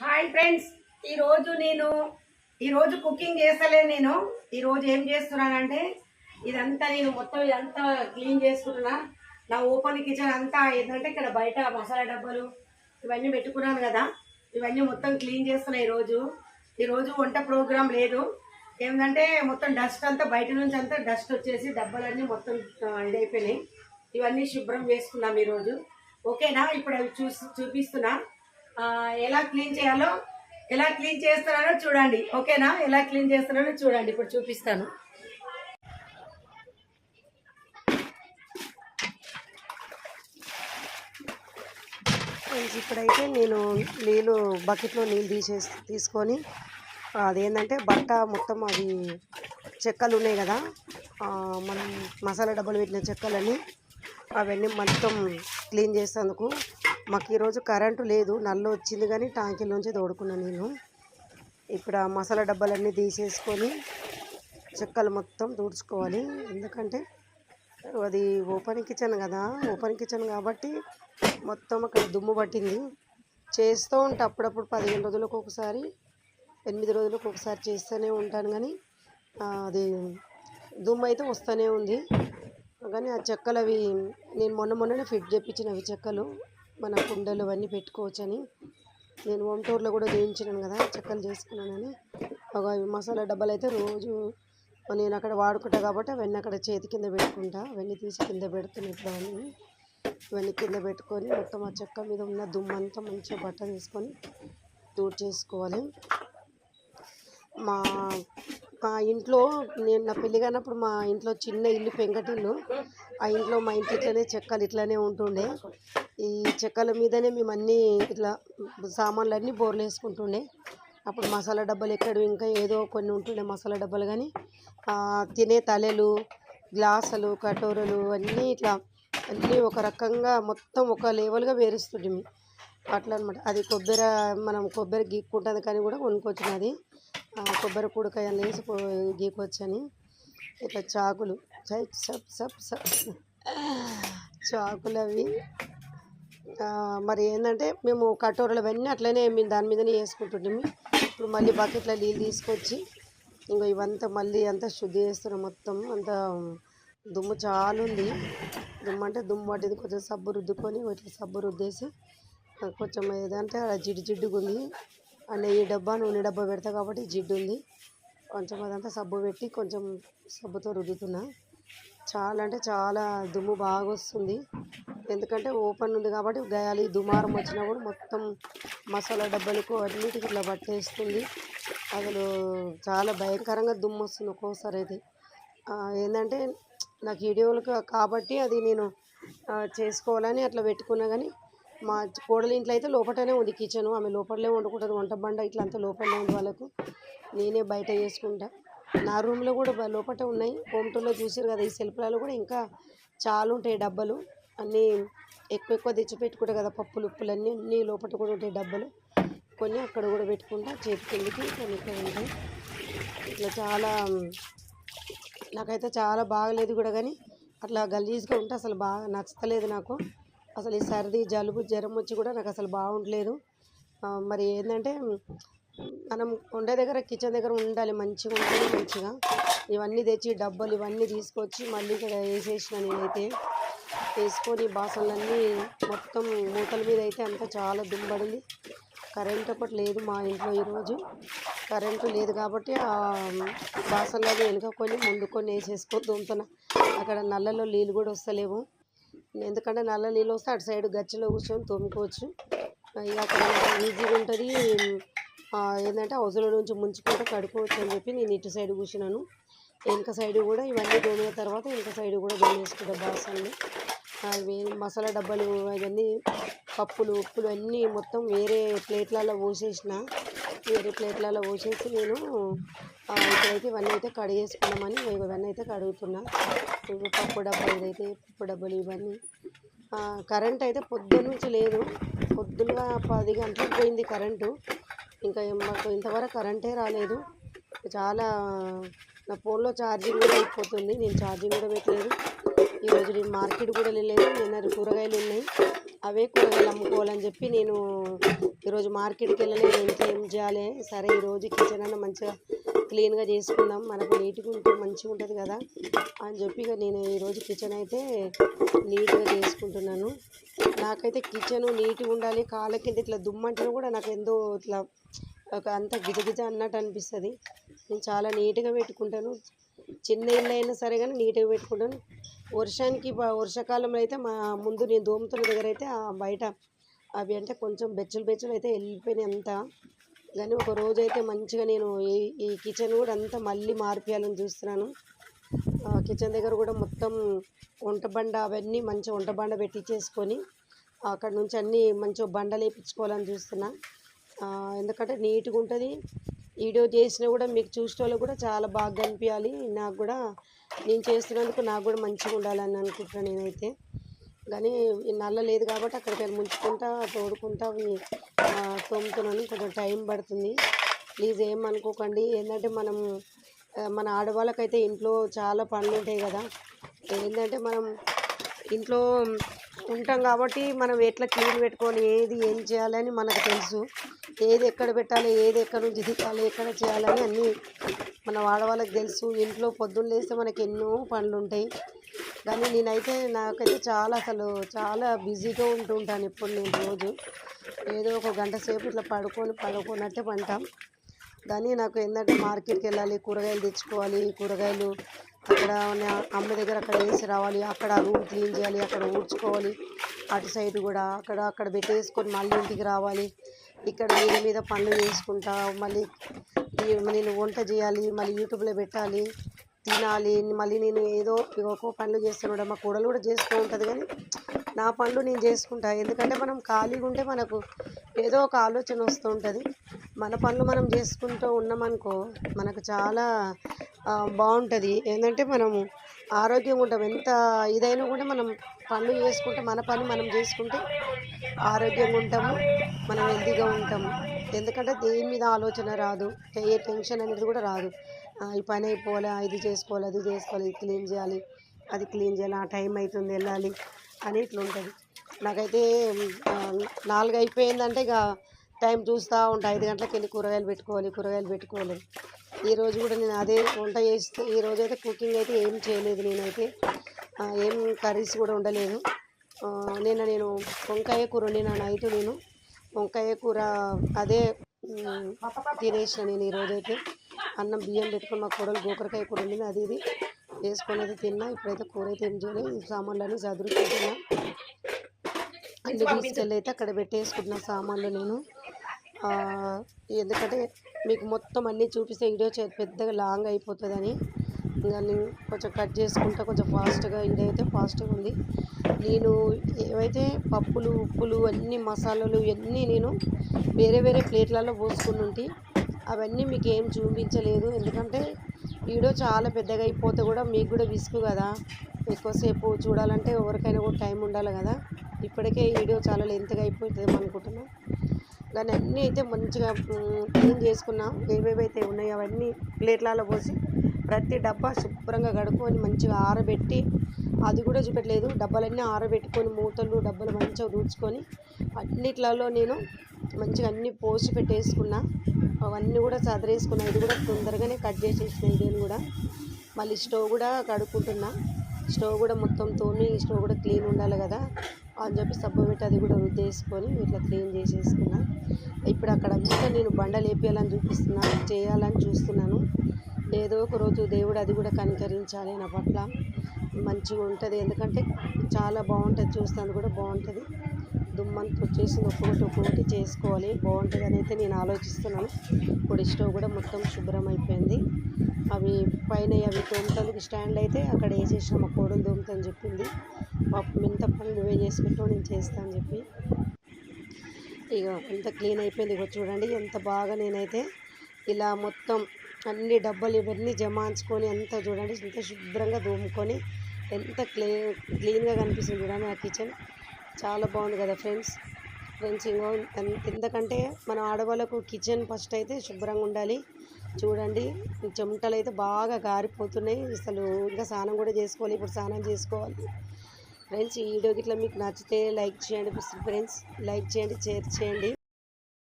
Hi friends ఈరోజు నేను ఈరోజు కుకింగ్ చేస్తలేను నేను. ఈరోజు ఏం చేస్తున్నానంటే ఇదంతా నేను మొత్తం ఇదంతా క్లీన్ చేసుకుంటున్నా నా ఓపెన్ కిచెన్ అంతా ఏంటంటే ఇక్కడ బయట మసాలా డబ్బాలు ఇవన్నీ పెట్టుకున్నాను కదా. ఇవన్నీ మొత్తం క్లీన్ చేస్తున్నా ఈరోజు ఈరోజు వంట ప్రోగ్రాం లేదు. ఏంటంటే మొత్తం డస్ట్ అంతా బయట నుంచి అంతా డస్ట్ వచ్చేసి డబ్బాలన్నీ మొత్తం ఇదైపోయినాయి. ఇవన్నీ శుభ్రం చేసుకున్నాం ఈరోజు ఓకేనా? ఇప్పుడు అవి చూసి చూపిస్తున్నా. ఎలా క్లీన్ చేయాలో ఎలా క్లీన్ చేస్తున్నానో చూడండి. ఓకేనా? ఎలా క్లీన్ చేస్తున్నానో చూడండి. ఇప్పుడు చూపిస్తాను. ఇప్పుడైతే నేను నీళ్ళు బకెట్లో నీళ్ళు తీసేసి తీసుకొని అదేంటంటే బట్ట మొత్తం అవి చెక్కలు ఉన్నాయి కదా మనం మసాలా డబ్బాలు పెట్టిన చెక్కలన్నీ అవన్నీ మొత్తం క్లీన్ చేసేందుకు మాకు ఈరోజు కరెంటు లేదు నల్లు వచ్చింది కానీ ట్యాంకీల నుంచి తోడుకున్నాను నేను. ఇప్పుడు ఆ మసాలా డబ్బాలన్నీ తీసేసుకొని చెక్కలు మొత్తం తుడుచుకోవాలి. ఎందుకంటే అది ఓపెన్ కిచెన్ కదా ఓపెన్ కిచెన్ కాబట్టి మొత్తం అక్కడ దుమ్ము పట్టింది. చేస్తూ ఉంటా అప్పుడప్పుడు పదిహేను రోజులకు ఒకసారి ఎనిమిది రోజులకు ఒకసారి చేస్తూనే ఉంటాను కానీ అది దుమ్ము అయితే వస్తూనే ఉంది. కానీ ఆ చెక్కలు అవి నేను మొన్న మొన్ననే ఫిట్ చేయించినవి చెక్కలు. మన కుండలు అవన్నీ పెట్టుకోవచ్చని. నేను హోమ్ టూర్లో కూడా చేయించినాను కదా చెక్కలు చేసుకున్నానని. ఒక అవి మసాలా డబ్బాలు అయితే రోజు నేను అక్కడ వాడుకుంటా కాబట్టి అవన్నీ అక్కడ చేతి కింద పెట్టుకుంటా. అవన్నీ తీసి కింద పెడుతున్నా ఇప్పుడు అవన్నీ. ఇవన్నీ కింద పెట్టుకొని మొత్తం ఆ చెక్క మీద ఉన్న దుమ్మంతా మంచిగా బట్ట తీసుకొని దూర్ చేసుకోవాలి మా మా ఇంట్లో నేను నా పెళ్ళి కానప్పుడు మా ఇంట్లో చిన్న ఇల్లు పెంకటిల్లు ఆ ఇంట్లో మా ఇంటి ఇట్లనే చెక్కలు ఇట్లానే ఉంటుండే. ఈ చెక్కల మీదనే మేము అన్నీ ఇట్లా సామాన్లు అన్నీ బోర్లు వేసుకుంటుండే. అప్పుడు మసాలా డబ్బాలు ఎక్కడ ఇంకా ఏదో కొన్ని ఉంటుండే మసాలా డబ్బాలు కానీ తినే తలెలు గ్లాసులు కటోరలు అన్నీ ఇట్లా అన్నీ ఒక రకంగా మొత్తం ఒక లెవెల్గా వేరుస్తుండే అట్లా అనమాట అది కొబ్బరి మనం కొబ్బరి గీక్కుంటుంది కానీ కూడా కొనుక్కొచ్చినది కొబ్బరి కూడకాయ వేసి గీకొచ్చని ఇట్లా చాకులు. చై సప్ సప్ సప్. చాకులు అవి. మరి ఏంటంటే మేము కటోరలు అవన్నీ అట్లనే మేము దాని మీదనే వేసుకుంటుంటాము. ఇప్పుడు మళ్ళీ బకెట్లో నీళ్ళు తీసుకొచ్చి ఇంకా ఇవంతా మళ్ళీ అంతా శుద్ధి చేస్తున్నాం మొత్తం. అంతా దుమ్ము చాలా ఉంది. దుమ్ము అంటే దుమ్ము పట్టింది. కొంచెం సబ్బు రుద్దుకొని ఇట్లా సబ్బు రుద్దేసి కొంచెం ఏదంటే అలా జిడ్డు జిడ్డుగా ఉంది. నెయ్యి డబ్బా నూనె డబ్బా పెడతా కాబట్టి జిడ్డు ఉంది. కొంచెం అదంతా సబ్బు పెట్టి కొంచెం సబ్బుతో రుద్దుతున్నా. చాలా అంటే చాలా దుమ్ము బాగా వస్తుంది. ఎందుకంటే ఓపెన్ ఉంది కాబట్టి గయాలి దుమారం వచ్చినప్పుడు మొత్తం మసాలా డబ్బాలకు అన్నిటికి ఇట్లా పట్టేస్తుంది. అసలు చాలా భయంకరంగా దుమ్ము వస్తుంది ఒక్కోసారి అయితే. ఏంటంటే నాకు వీడియోలు కాబట్టి అది నేను చేసుకోవాలని అట్లా పెట్టుకున్నా కానీ మా కోడల ఇంట్లో అయితే లోపలనే ఉంది కిచెన్. ఆమె లోపలనే వండుకుంటుంది. వంట బండ ఇట్లా అంతా లోపలనే ఉంది వాళ్ళకు. నేనే బయట చేసుకుంటా. నా రూమ్లో కూడా లోపల ఉన్నాయి. హోమ్ టూర్లో చూసారు కదా ఈ సెల్ఫ్లలో కూడా ఇంకా చాలా ఉంటాయి డబ్బాలు. అన్నీ ఎక్కువ ఎక్కువ తెచ్చి పెట్టుకుంటా కదా పప్పులు ఉప్పులు అన్నీ అన్నీ లోపల కూడా ఉంటాయి డబ్బాలు. కొన్ని అక్కడ కూడా పెట్టుకుంటా. చేతి కిందకి కొన్ని ఇక్కడ ఉంటాయి. ఇట్లా చాలా నాకైతే చాలా బాగలేదు కూడా కానీ అట్లా గలీజ్గా ఉంటే అసలు బాగా నచ్చలేదు నాకు. అసలు ఈ సర్ది జలుబు జ్వరం వచ్చి కూడా నాకు అసలు బాగుండలేదు. మరి ఏంటంటే మనం వండే దగ్గర కిచెన్ దగ్గర ఉండాలి మంచిగా ఉండాలి మంచిగా. ఇవన్నీ తెచ్చి డబ్బులు ఇవన్నీ తీసుకొచ్చి మళ్ళీ ఇక్కడ వేసేసిన నేనైతే వేసుకొని బాసనలన్నీ మొత్తం మూతల మీద అయితే అంతా చాలా దుమ్మబడింది కరెంట్ ఒకటి లేదు మా ఇంట్లో ఈరోజు. కరెంటు లేదు కాబట్టి ఆ బాసనలు వెనుక కొన్ని ముందు వేసేసుకొని దుమ్ముతున్నా అక్కడ నల్లలో నీళ్ళు కూడా వస్తలేవు. ఎందుకంటే నల్ల నీళ్ళు వస్తే అటు సైడ్ గచ్చిలో కూర్చొని తోముకోవచ్చు. అక్కడ ఈజీగా ఉంటుంది. ఏంటంటే హౌస్లో నుంచి ముంచుకుంటే కడుక్కోవచ్చు అని చెప్పి నేను ఇటు సైడ్ కూర్చున్నాను. వెనక సైడ్ కూడా ఇవన్నీ దోమిన తర్వాత వెనక సైడ్ కూడా దోమేసుకుంటా బాసన్లు అవి మసాలా డబ్బాలు అవన్నీ పప్పులు ఉప్పులు అన్నీ మొత్తం వేరే ప్లేట్లలో పోసేసిన. వేరే ప్లేట్లలో పోసేసి నేను ఇక్కడైతే ఇవన్నీ అయితే కడిగేసుకున్నామని ఇవన్నీ అయితే కడుగుతున్నా. పప్పు డబ్బాలు ఇదైతే పప్పు డబ్బాలు ఇవన్నీ. కరెంట్ అయితే పొద్దు నుంచి లేదు. పొద్దుగా పది గంటలకు పోయింది కరెంటు. ఇంకా మాకు ఇంతవరకు కరెంటే రాలేదు. చాలా నా ఫోన్లో ఛార్జింగ్ కూడా అయిపోతుంది. నేను ఛార్జింగ్ కూడా పెట్టలేదు. ఈరోజు నేను మార్కెట్ కూడా వెళ్ళలేదు. నిన్న కూరగాయలు ఉన్నాయి. అవే కూరగాయలు అమ్ముకోవాలని చెప్పి నేను ఈరోజు మార్కెట్కి వెళ్ళలేదు. ఇంట్లో ఏం చేయాలి? సరే ఈరోజు కిచెన్ అన్న మంచిగా క్లీన్గా చేసుకుందాం. మనకు నీట్గా ఉంటే మంచిగా ఉంటుంది కదా. అని చెప్పి ఇక నేను ఈరోజు కిచెన్ అయితే నీట్గా చేసుకుంటున్నాను. నాకైతే కిచెన్ నీట్గా ఉండాలి. కాళ్ళ కింద ఇట్లా దుమ్మంటే కూడా నాకు ఎంతో ఇట్లా ఒక అంత గిజగిజ అన్నట్టు అనిపిస్తుంది. నేను చాలా నీట్గా పెట్టుకుంటాను. చిన్న ఇల్లు అయినా సరే కానీ నీట్గా పెట్టుకుంటాను. వర్షానికి వర్షాకాలంలో అయితే మా ముందు నేను దోమతున్న దగ్గర అయితే బయట అవి అంటే కొంచెం బెచ్చులు బెచ్చులు అయితే వెళ్ళిపోయినాయి అంతా. కానీ ఒక రోజు అయితే మంచిగా నేను ఈ ఈ కిచెన్ కూడా అంతా మళ్ళీ మార్పియాలని చూస్తున్నాను. కిచెన్ దగ్గర కూడా మొత్తం వంట బండ అవన్నీ మంచిగా వంట బండ పెట్టించేసుకొని అక్కడ నుంచి అన్నీ మంచిగా బండలు వేయించుకోవాలని చూస్తున్నా. ఎందుకంటే నీట్గా ఉంటుంది. వీడియో చేసినా కూడా మీకు చూసిన వాళ్ళకి కూడా చాలా బాగా కనిపించాలి నాకు కూడా నేను చేస్తున్నందుకు నాకు కూడా మంచిగా ఉండాలని అనుకుంటున్నాను నేనైతే. కానీ ఈ నల్ల లేదు కాబట్టి అక్కడికి వెళ్ళి ముంచుకుంటా తోడుకుంటా అవి తోముతున్నాను. కొంచెం టైం పడుతుంది. ప్లీజ్ ఏమనుకోకండి ఏంటంటే మనం మన ఆడవాళ్ళకైతే ఇంట్లో చాలా పనులు ఉంటాయి కదా. ఏంటంటే మనం ఇంట్లో ఉంటాం కాబట్టి మనం ఎట్లా క్లీన్ పెట్టుకోవాలి ఏది ఏం చేయాలని మనకు తెలుసు. ఏది ఎక్కడ పెట్టాలి ఏది ఎక్కడ నుంచి దిగాలి ఎక్కడ చేయాలని అన్నీ మన ఆడవాళ్ళకి తెలుసు. ఇంట్లో పొద్దున్న లేస్తే మనకి ఎన్నో పనులు ఉంటాయి. కానీ నేనైతే నాకైతే చాలా అసలు చాలా బిజీగా ఉంటుంటాను ఇప్పుడు నేను రోజు. ఏదో ఒక గంట సేపు ఇట్లా పడుకొని పడుకున్నట్టే పంటాం. కానీ నాకు ఏంటంటే మార్కెట్కి వెళ్ళాలి కూరగాయలు తెచ్చుకోవాలి కూరగాయలు అక్కడ అమ్మ దగ్గర అక్కడ వేసి రావాలి అక్కడ రూమ్ క్లీన్ చేయాలి అక్కడ ఊడ్చుకోవాలి. అటు సైడ్ కూడా అక్కడ అక్కడ పెట్టేసుకొని మళ్ళీ ఇంటికి రావాలి. ఇక్కడ మీద మీద పనులు చేసుకుంటా మళ్ళీ నేను వంట చేయాలి మళ్ళీ యూట్యూబ్లో పెట్టాలి. తినాలి మళ్ళీ నేను ఏదో ఒక పనులు చేస్తున్నాడు మా కూడలు కూడా చేస్తూ ఉంటుంది కానీ నా పనులు నేను చేసుకుంటా. ఎందుకంటే మనం ఖాళీగా ఉంటే మనకు ఏదో ఒక ఆలోచన వస్తూ ఉంటుంది. మన పనులు మనం చేసుకుంటూ ఉన్నామనుకో మనకు చాలా బాగుంటుంది. ఏంటంటే మనము ఆరోగ్యంగా ఉంటాం. ఎంత ఇదైనా కూడా మనం పనులు చేసుకుంటే మన పని మనం చేసుకుంటే ఆరోగ్యంగా ఉంటాము మనం హెల్తీగా ఉంటాము. ఎందుకంటే దేని మీద ఆలోచన రాదు ఏ టెన్షన్ అనేది కూడా రాదు. ఈ పని అయిపోలే ఇది చేసుకోవాలి అది చేసుకోవాలి ఇది క్లీన్ చేయాలి అది క్లీన్ చేయాలి ఆ టైం అవుతుంది వెళ్ళాలి అని ఇట్లుంటుంది నాకైతే నాలుగు అయిపోయిందంటే ఇక టైం చూస్తూ ఉంటా. ఐదు గంటలకు వెళ్ళి కూరగాయలు పెట్టుకోవాలి కూరగాయలు పెట్టుకోవాలి. ఈరోజు కూడా నేను అదే వంట చేస్తే ఈ అయితే కుకింగ్ అయితే ఏం చేయలేదు నేనైతే. ఏం కర్రీస్ కూడా ఉండలేదు నేను నిన్న నేను వంకాయ కూర వండిన నైట్ నేను వంకాయ కూర అదే తినేసిన నేను ఈరోజైతే అన్నం బియ్యం పెట్టుకుని మా కూరలు గోకరకాయ కూర ఉండింది అది ఇది వేసుకొని అయితే తిన్నా. ఇప్పుడైతే కూర అయితే ఏం చేయలేదు. సామాన్లన్నీ చదురుకుంటున్నా అన్ని తీసుకెళ్ళి అయితే అక్కడ పెట్టేసుకుంటున్నా సామాన్లు నేను. ఎందుకంటే మీకు మొత్తం అన్నీ చూపిస్తే వీడియో పెద్దగా లాంగ్ అయిపోతుందని. దాన్ని కొంచెం కట్ చేసుకుంటా కొంచెం ఫాస్ట్గా ఇదైతే ఫాస్ట్గా ఉంది. నేను ఏవైతే పప్పులు ఉప్పులు అన్ని మసాలాలు ఇవన్నీ నేను వేరే వేరే ప్లేట్లలో పోసుకుని ఉంటే అవన్నీ మీకు ఏం చూపించలేదు. ఎందుకంటే వీడియో చాలా పెద్దగా అయిపోతే కూడా మీకు కూడా విసుగు కదా. ఎక్కువసేపు చూడాలంటే ఎవరికైనా కూడా టైం ఉండాలి కదా. ఇప్పటికే వీడియో చాలా లెంత్గా అయిపోతుంది అనుకుంటున్నాను దాన్ని అన్నీ అయితే మంచిగా క్లీన్ చేసుకున్నాం. ఏవేవైతే ఉన్నాయో అవన్నీ ప్లేట్లలో పోసి ప్రతి డబ్బా శుభ్రంగా కడుక్కొని మంచిగా ఆరబెట్టి అది కూడా చూపెట్టలేదు. డబ్బాలన్నీ ఆరబెట్టుకొని మూతలు డబ్బాలు మంచిగా దూడ్చుకొని అన్నిట్లలో నేను మంచిగా అన్నీ పోసి పెట్టేసుకున్నా. అవన్నీ కూడా చదిరేసుకున్నా ఇది కూడా తొందరగానే కట్ చేసేసిన ఇదేను కూడా. మళ్ళీ స్టవ్ కూడా కడుక్కుంటున్నా. స్టవ్ కూడా మొత్తం తోమి స్టవ్ కూడా క్లీన్ ఉండాలి కదా. అని చెప్పి సబ్బు పెట్టి అది కూడా రుద్దేసుకొని ఇట్లా క్లీన్ చేసేసుకున్నా. ఇప్పుడు అక్కడ అంతా నేను బండలు వేపియాలని చూపిస్తున్నాను చేయాలని చూస్తున్నాను. ఏదో ఒక రోజు దేవుడు అది కూడా కనికరించాలి నా పట్ల. మంచిగా ఉంటుంది. ఎందుకంటే చాలా బాగుంటుంది చూస్తాను కూడా బాగుంటుంది. దుమ్మంతా వచ్చేసి ఒక్కొక్కటి ఒక్కొక్కటి చేసుకోవాలి. బాగుంటుంది అని అయితే నేను ఆలోచిస్తున్నాను. ఇప్పుడు స్టవ్ కూడా మొత్తం శుభ్రం అయిపోయింది. అవి పైన అవి తోముతందుకు స్టాండ్ అయితే అక్కడ వేసేసిన మా కోడలు తోముతని చెప్పింది. పాపం ఎంత పని నువ్వే చేసుకుంటూ నేను చేస్తాను చెప్పి. ఇక ఎంత క్లీన్ అయిపోయింది. ఇక చూడండి ఎంత బాగా నేనైతే ఇలా మొత్తం అన్ని డబ్బాలు ఇవన్నీ జమాంచుకొని అంతా చూడండి ఎంత శుభ్రంగా దోముకొని ఎంత క్లీ క్లీన్గా కనిపిస్తుంది చూడండి ఆ కిచెన్. చాలా బాగుంది కదా ఫ్రెండ్స్. ఫ్రెండ్స్ ఇంకో ఎందుకంటే మన ఆడవాళ్ళకు కిచెన్ ఫస్ట్ అయితే శుభ్రంగా ఉండాలి. చూడండి చెమటలు అయితే బాగా గారిపోతున్నాయి. అసలు ఇంకా స్నానం కూడా చేసుకోవాలి ఇప్పుడు స్నానం చేసుకోవాలి. ఫ్రెండ్స్ ఈ వీడియో ఇట్లా మీకు నచ్చితే లైక్ చేయండి ఫ్రెండ్స్. లైక్ చేయండి షేర్ చేయండి.